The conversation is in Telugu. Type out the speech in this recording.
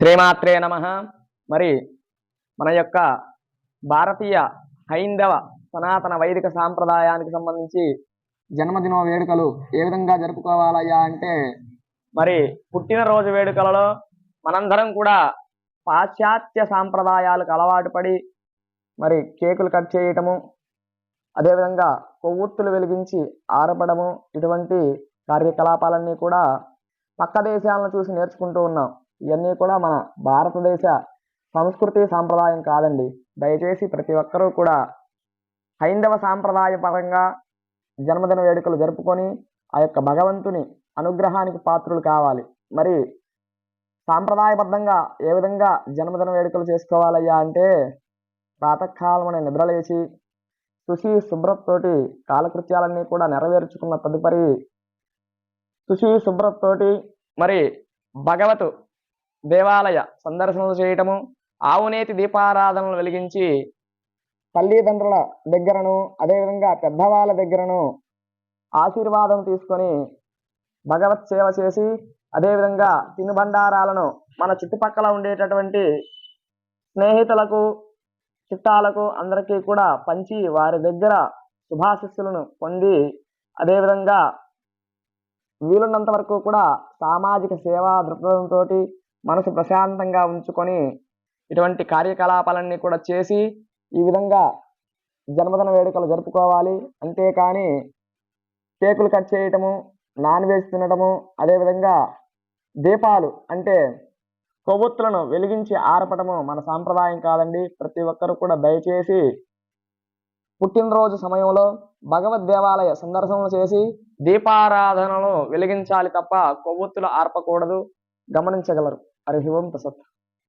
శ్రీమాత్రే నమ. మరి మన యొక్క భారతీయ హైందవ సనాతన వైదిక సాంప్రదాయానికి సంబంధించి జన్మదిన వేడుకలు ఏ విధంగా జరుపుకోవాలయ్యా అంటే మరి పుట్టినరోజు వేడుకలలో మనందరం కూడా పాశ్చాత్య సాంప్రదాయాలకు అలవాటు పడి మరి కేకులు కట్ చేయటము అదేవిధంగా కొవ్వొత్తులు వెలిగించి ఆరపడము ఇటువంటి కార్యకలాపాలన్నీ కూడా పక్క దేశాలను చూసి నేర్చుకుంటూ ఉన్నాం. ఇవన్నీ కూడా మన భారతదేశ సంస్కృతి సాంప్రదాయం కాదండి. దయచేసి ప్రతి ఒక్కరూ కూడా హైందవ సాంప్రదాయ పరంగా జన్మదిన వేడుకలు జరుపుకొని ఆ యొక్క భగవంతుని అనుగ్రహానికి పాత్రులు కావాలి. మరి సాంప్రదాయబద్ధంగా ఏ విధంగా జన్మదిన వేడుకలు చేసుకోవాలయ్యా అంటే ప్రాతకాలమున నిద్రలేచి శుచి శుభ్రతతోటి కాలకృత్యాలన్నీ కూడా నెరవేర్చుకున్న తదుపరి శుచి శుభ్రతతోటి మరి భగవతు దేవాలయ సందర్శనలు చేయటము ఆవునేతి దీపారాధనలు వెలిగించి తల్లిదండ్రుల దగ్గరను అదేవిధంగా పెద్దవాళ్ళ దగ్గరను ఆశీర్వాదం తీసుకొని భగవత్ సేవ చేసి అదేవిధంగా తినుబండారాలను మన చుట్టుపక్కల ఉండేటటువంటి స్నేహితులకు చుట్టాలకు అందరికీ కూడా పంచి వారి దగ్గర శుభాశిస్సులను పొంది అదేవిధంగా వీలున్నంత వరకు కూడా సామాజిక సేవా దృక్పథంతో మనసు ప్రశాంతంగా ఉంచుకొని ఇటువంటి కార్యకలాపాలన్నీ కూడా చేసి ఈ విధంగా జన్మదిన వేడుకలు జరుపుకోవాలి. అంతేకాని కేకులు కట్ చేయటము నాన్ వెజ్ తినటము అదేవిధంగా దీపాలు అంటే కొవ్వొత్తులను వెలిగించి ఆరపటము మన సాంప్రదాయం కాదండి. ప్రతి ఒక్కరు కూడా దయచేసి పుట్టినరోజు సమయంలో భగవద్ దేవాలయ సందర్శనలు చేసి దీపారాధనను వెలిగించాలి తప్ప కొవ్వొత్తులు ఆర్పకూడదు. గమనించగలరు. हरिवम तसत